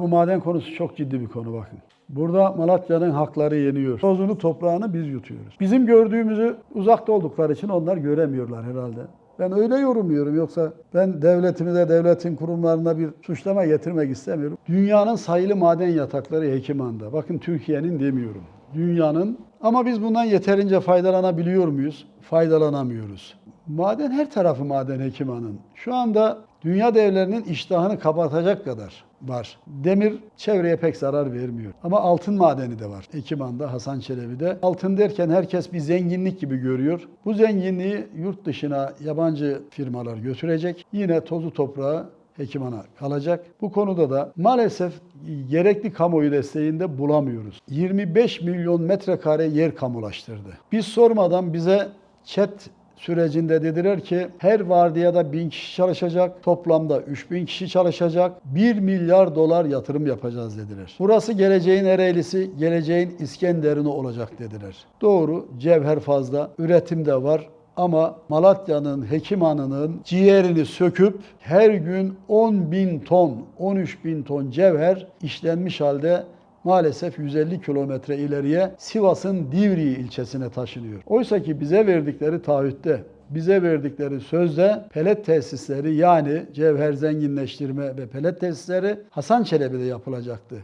Bu maden konusu çok ciddi bir konu bakın. Burada Malatya'nın hakları yeniyor. Tozunu toprağını biz yutuyoruz. Bizim gördüğümüzü uzakta oldukları için onlar göremiyorlar herhalde. Ben öyle yorumluyorum yoksa ben devletimize, devletin kurumlarına bir suçlama getirmek istemiyorum. Dünyanın sayılı maden yatakları Hekiman'da. Bakın Türkiye'nin demiyorum. Dünyanın ama biz bundan yeterince faydalanabiliyor muyuz? Faydalanamıyoruz. Maden her tarafı maden Hekiman'ın. Şu anda dünya devlerinin iştahını kapatacak kadar var. Demir çevreye pek zarar vermiyor. Ama altın madeni de var. Hekiman'da, Hasan Çelebi'de. Altın derken herkes bir zenginlik gibi görüyor. Bu zenginliği yurt dışına yabancı firmalar götürecek. Yine tozu toprağı Hekiman'a kalacak. Bu konuda da maalesef gerekli kamuoyu desteğinde bulamıyoruz. 25 milyon metrekare yer kamulaştırdı. Biz sormadan bize chat sürecinde dediler ki her vardiyada 1000 kişi çalışacak, toplamda 3000 kişi çalışacak, 1 milyar dolar yatırım yapacağız dediler. Burası geleceğin Ereğlisi, geleceğin İskenderun'u olacak dediler. Doğru, cevher fazla, üretim de var ama Malatya'nın Hekimanı'nın ciğerini söküp her gün 10 bin ton, 13 bin ton cevher işlenmiş halde maalesef 150 kilometre ileriye Sivas'ın Divriği ilçesine taşınıyor. Oysa ki bize verdikleri taahhütte, bize verdikleri sözde pelet tesisleri yani cevher zenginleştirme ve pelet tesisleri Hasan Çelebi'de yapılacaktı.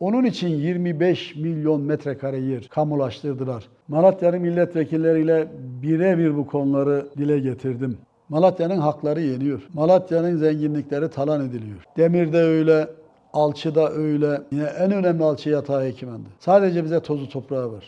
Onun için 25 milyon metrekare yer kamulaştırdılar. Malatya'nın milletvekilleriyle birebir bu konuları dile getirdim. Malatya'nın hakları yeniyor. Malatya'nın zenginlikleri talan ediliyor. Demirde öyle, alçıda öyle. Yine en önemli alçı yatağı Hekiman'dı. Sadece bize tozu toprağı var.